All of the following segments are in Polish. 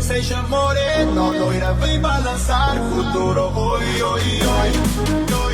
Seja moreno, loira, vem balançar. Oi, oi, oi, oi, oi,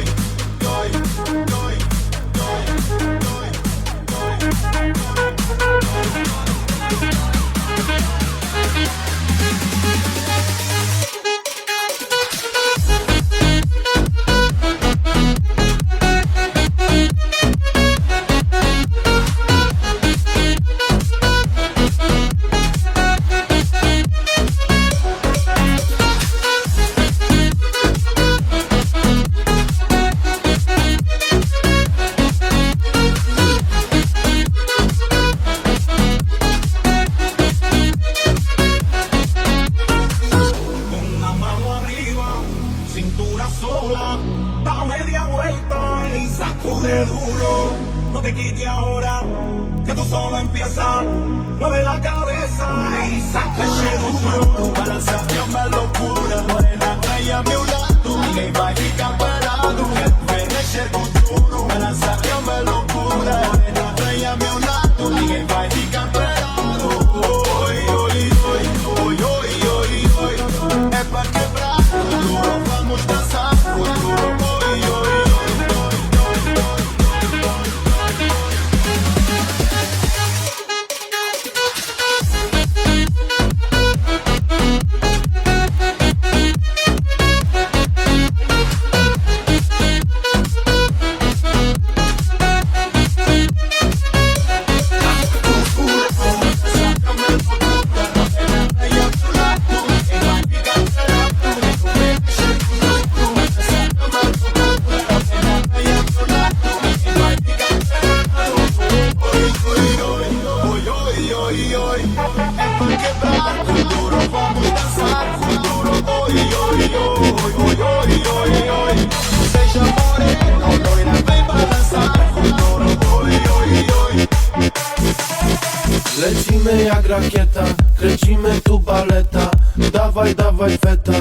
Dawaj, dawaj feta,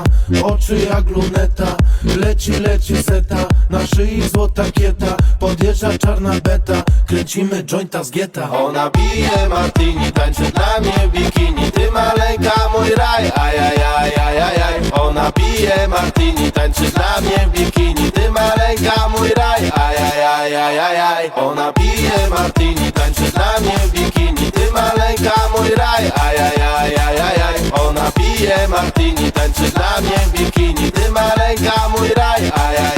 oczy jak luneta. Leci, leci seta, na szyi złota kieta. Podjeżdża czarna beta, kręcimy jointa z gieta Ona bije martini, tańczy dla mnie bikini. Ty maleńka, mój raj, ajajaj, Ona bije martini, tańczy dla mnie bikini. Ty maleńka, mój raj, ajajaj, Ona bije martini, tańczy dla mnie bikini. Ty maleńka, mój raj, ajajaj, martini, tańczy dla mnie w bikini. Ty maleńka, mój raj, ajajaj, ajajaj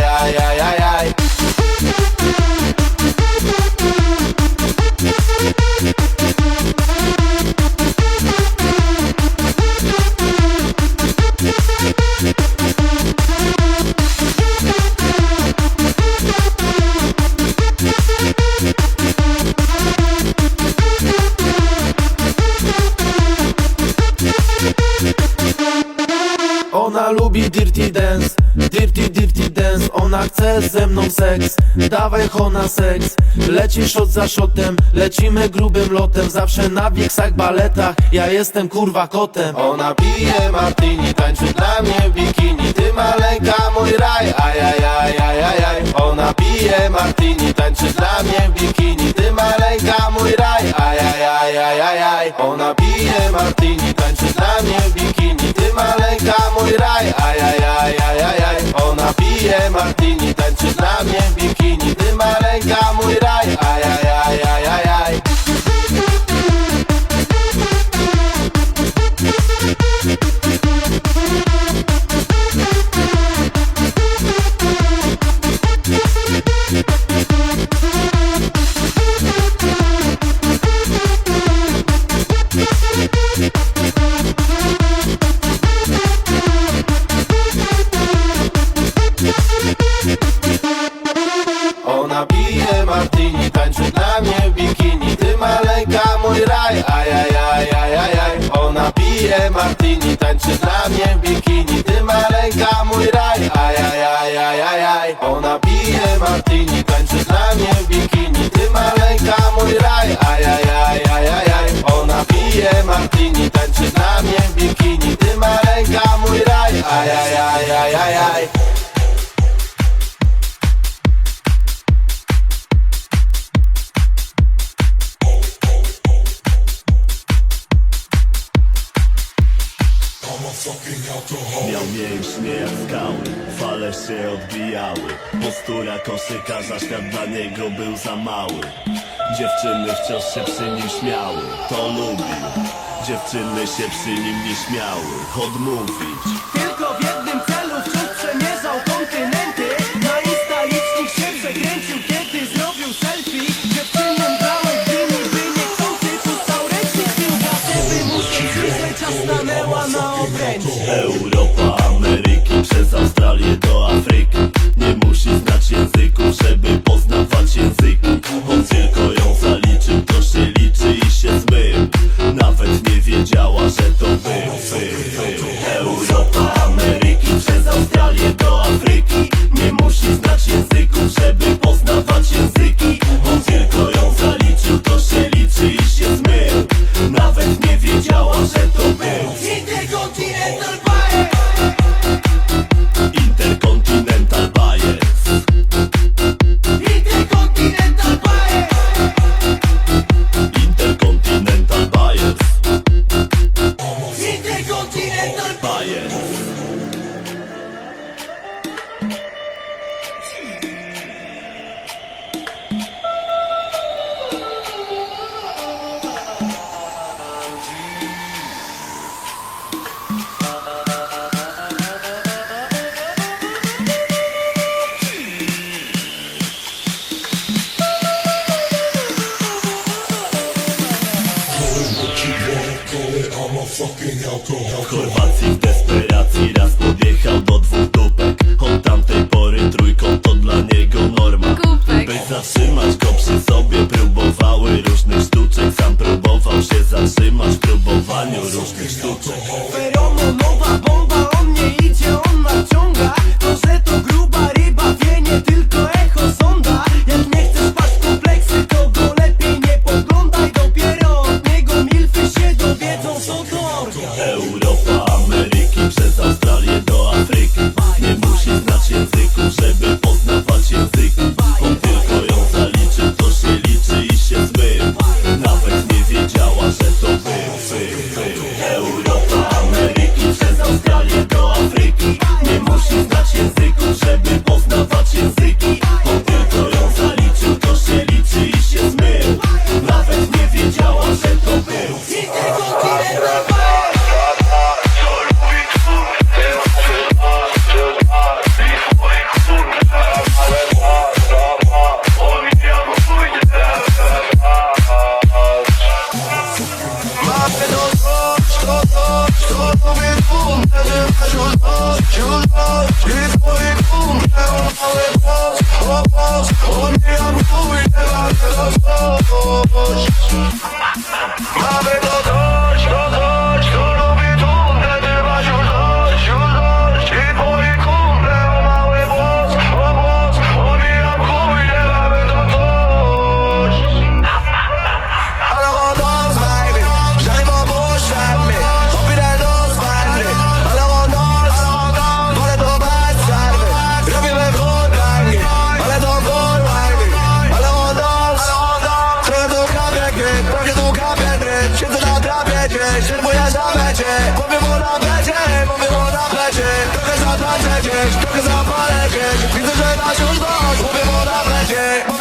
Lecisz shot za shotem, lecimy grubym lotem Zawsze na wiksach baletach, ja jestem kurwa kotem. Ona pije martini, tańczy dla mnie w bikini. Ty maleńka mój raj, ajajaj, ajajaj Ona pije martini, tańczy dla mnie w bikini. Ty maleńka mój raj, ajajaj, ajajaj Ona pije martini, tańczy dla mnie w bikini. Ty maleńka mój raj, ajajaj, ajajaj Ona pije martini, tańczy dla mnie w bikini. Ty maleńka mój raj, Ona pije martini, tańczy dla mnie w bikini Ty maleńka, mój raj, ajajajajajaj. Ona pije martini, tańczy dla mnie w bikini Ty maleńka, mój raj, ajajajajajaj. Ona pije martini, tańczy dla mnie w bikini Ty maleńka, mój raj, ajajajajajaj. Miał mięśnie jak skały, fale się odbijały. Postura koszykarza, świat dla niego był za mały. Dziewczyny wciąż się przy nim śmiały, to lubił Dziewczyny się przy nim nie śmiały, odmówić Europa, Ameryki Przez Australię do Afryki. Nie musi znać języków, żeby poznawać języki. On tylko ją zaliczył, to się liczy i się zmył. Nawet nie wiedziała, że fucking Help! alcohol. cię Się twoja zamecie Bo wywola będzie, bo wywola będzie. Trochę zatracę gdzieś, trochę zapalę gdzieś. Widzę, że masz już dość Bo wywola bo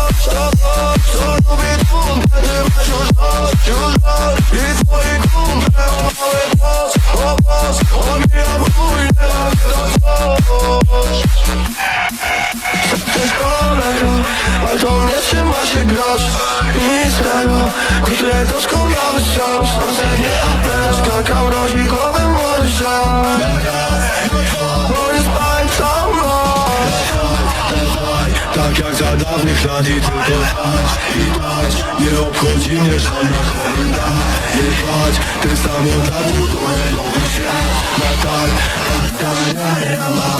już to dość Co Your love, your love is my cool Granica dawnych lat i tylko dać i dać. Nie obchodzi mnie żadna chorda Nie dbać, tym samym dla budowy Na tak, na tak, na tak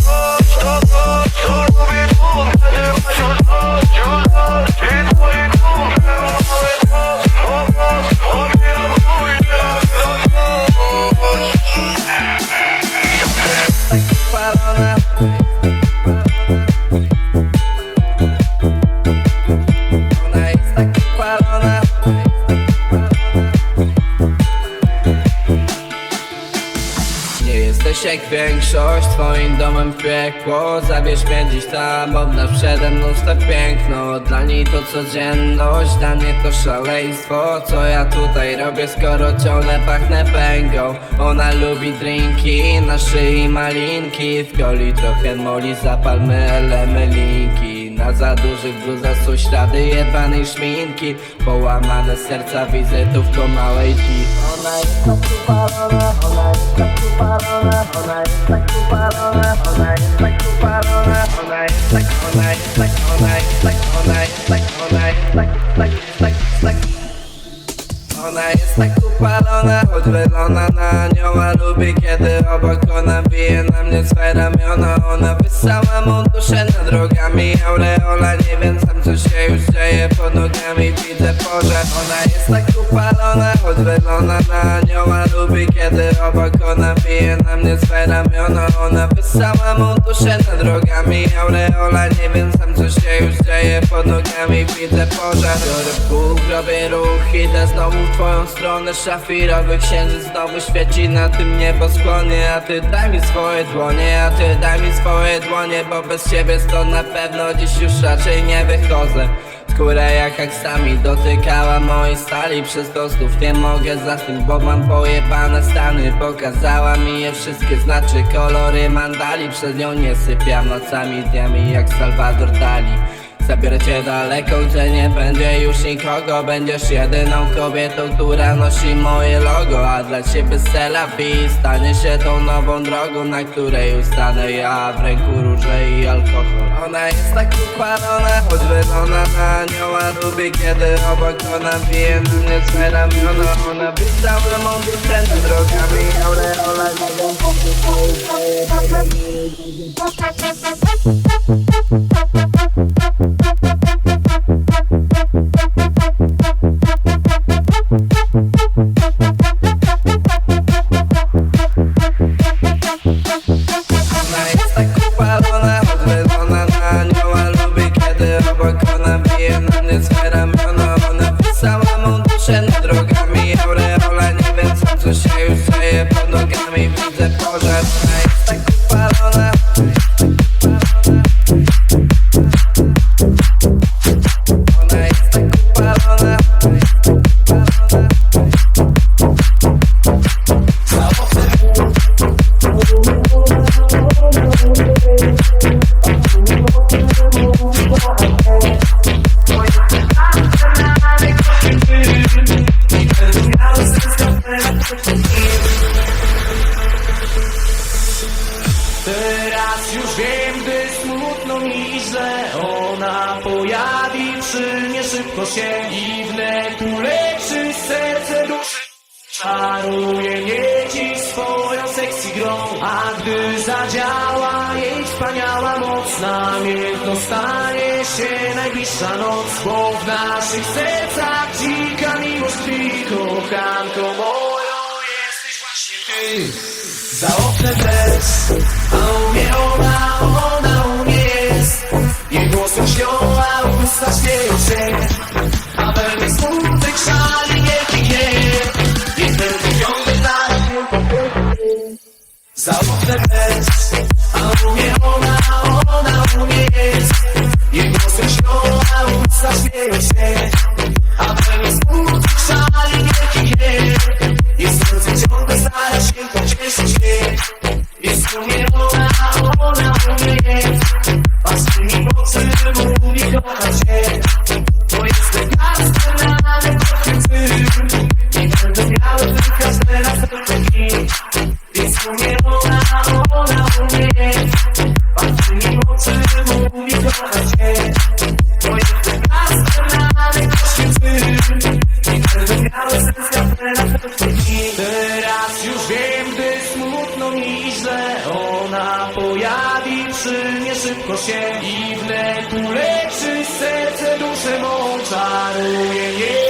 większość, twoim domem piekło. Zabierz mnie dziś tam, obnaż przede mną swe piękno. Dla niej to codzienność, dla mnie to szaleństwo. Co ja tutaj robię, skoro ciągle pachnę pęgą Ona lubi drinki, na szyi malinki. W goli trochę moli, zapalmy elemy linki Na za dużych bluzach są ślady jebanej szminki Połamane serca wizytówką małej pi Ona jest tak upalona, ona jest tak upalona Ona jest tak upalona, ona jest tak upalona Ona jest tak, ona jest tak, ona jest tak, ona jest tak, ona jest tak, tak, tak, tak ona jest tak upalona, choć wylona na anioła Lubi kiedy obok ona bije na mnie swe ramiona. Ona wysała mą duszę nad drogami Aureola, nie wiem sam co się już dzieje pod nogami. Widzę pożar, ona jest tak upalona, choć wylona na anioła Lubi kiedy obok ona bije na mnie swe ramiona. Ona wysała mą duszę nad drogami Aureola, nie wiem sam co się już dzieje pod nogami. Widzę pożar, biorę pół, robię ruch Idę znowu w twoją stronę Szafirowy księżyc znowu świeci na tym nieboskłonie. A ty daj mi swoje dłonie, a ty daj mi swoje dłonie Bo bez ciebie stąd na pewno dziś już raczej nie wychodzę. Skóra jak aksami dotykała mojej stali Przez to znów nie mogę zasnąć, bo mam pojebane stany. Pokazała mi je wszystkie, znaczy kolory mandali Przez nią nie sypiam nocami, dniami jak Salvador Dali Zabiorę cię daleko, gdzie nie będzie już nikogo. Będziesz jedyną kobietą, która nosi moje logo. A dla ciebie selfie stanie się tą nową drogą Na której ustanę ja w ręku róże i alkohol. Ona jest tak upalona, choć wylona na anioła Lubi kiedy obok ona bije na mnie swe ramiona. Ona mą duszę nad drogami Aureola, nie wiem, pożar, ona Teraz już wiem, gdy smutno mi źle Ona pojawi przy mnie szybko się I wnet uleczy serce duszy. Czaruje nieci swoją sekcji grą A gdy zadziała jej wspaniała moc Namiętno stanie się najbliższa noc Bo w naszych sercach dzika miłość tkwi. Kochanko moją jesteś właśnie ty. Za oknem mówi kocham cię Bo mą Czaruje jej